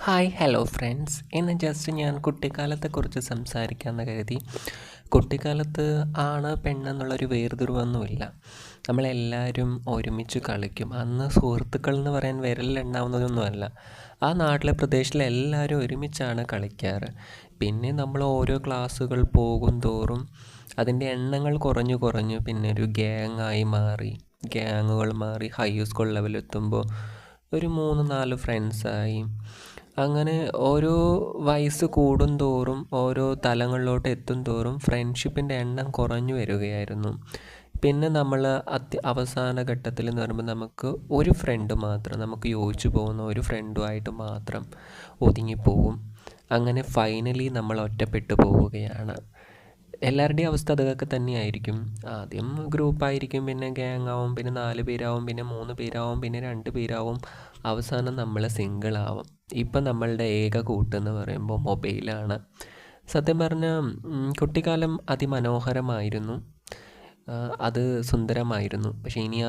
Hi hello friends ഇന്ന് just ഞാൻ കുട്ടിക്കാലത്തെക്കുറിച്ച് സംസാരിക്കാമെന്ന് കരുതി. കുട്ടിക്കാലത്ത് ആണ് പെണ്ണെന്നുള്ളൊരു വേർതിരിവൊന്നുമില്ല. നമ്മളെല്ലാവരും ഒരുമിച്ച് കളിക്കും. അന്ന് സുഹൃത്തുക്കൾ എന്ന് പറയാൻ വിരലിലുണ്ടാവുന്നതൊന്നുമല്ല ആ നാട്ടിലെ പ്രദേശത്തിലെ എല്ലാവരും ഒരുമിച്ചാണ് കളിക്കാറ്. പിന്നെ നമ്മൾ ഓരോ ക്ലാസ്സുകൾ പോകും തോറും അതിന്റെ എണ്ണങ്ങൾ കുറഞ്ഞു കുറഞ്ഞു പിന്നെ ഒരു ഗ്യാങ്ങായി മാറി. ഗ്യാങ്ങുകൾ മാറി ഹൈ സ്കൂൾ ലെവലെത്തുമ്പോൾ ഒരു മൂന്ന് നാല് ഫ്രണ്ട്സായി അങ്ങനെ ഓരോ വയസ്സ് കൂടും തോറും ഓരോ തലങ്ങളിലോട്ട് എത്തും തോറും ഫ്രണ്ട്ഷിപ്പിന്റെ എണ്ണം കുറഞ്ഞു വരികയായിരുന്നു. പിന്നെ നമ്മൾ അത്യ അവസാന ഘട്ടത്തിൽ എന്ന് പറയുമ്പോൾ നമുക്ക് ഒരു ഫ്രണ്ട് മാത്രം നമുക്ക് യോജിച്ചു പോകുന്ന ഒരു ഫ്രണ്ടുമായിട്ട് മാത്രം ഒതുങ്ങിപ്പോവും അങ്ങനെ ഫൈനലി നമ്മൾ ഒറ്റപ്പെട്ടു പോവുകയാണ്. എല്ലാവരുടെയും അവസ്ഥ അതൊക്കെ തന്നെയായിരിക്കും. ആദ്യം ഗ്രൂപ്പായിരിക്കും പിന്നെ ഗ്യാങ് ആവും പിന്നെ നാല് പേരാവും പിന്നെ മൂന്ന് പേരാവും പിന്നെ രണ്ട് പേരാവും. അവസാനം നമ്മൾ സിംഗിൾ ആവും. ഇപ്പം നമ്മളുടെ ഏക കൂട്ടെന്ന് പറയുമ്പോൾ മൊബൈലാണ്. സത്യം പറഞ്ഞാൽ കുട്ടിക്കാലം അതിമനോഹരമായിരുന്നു. അത് സുന്ദരമായിരുന്നു. പക്ഷേ ഇനി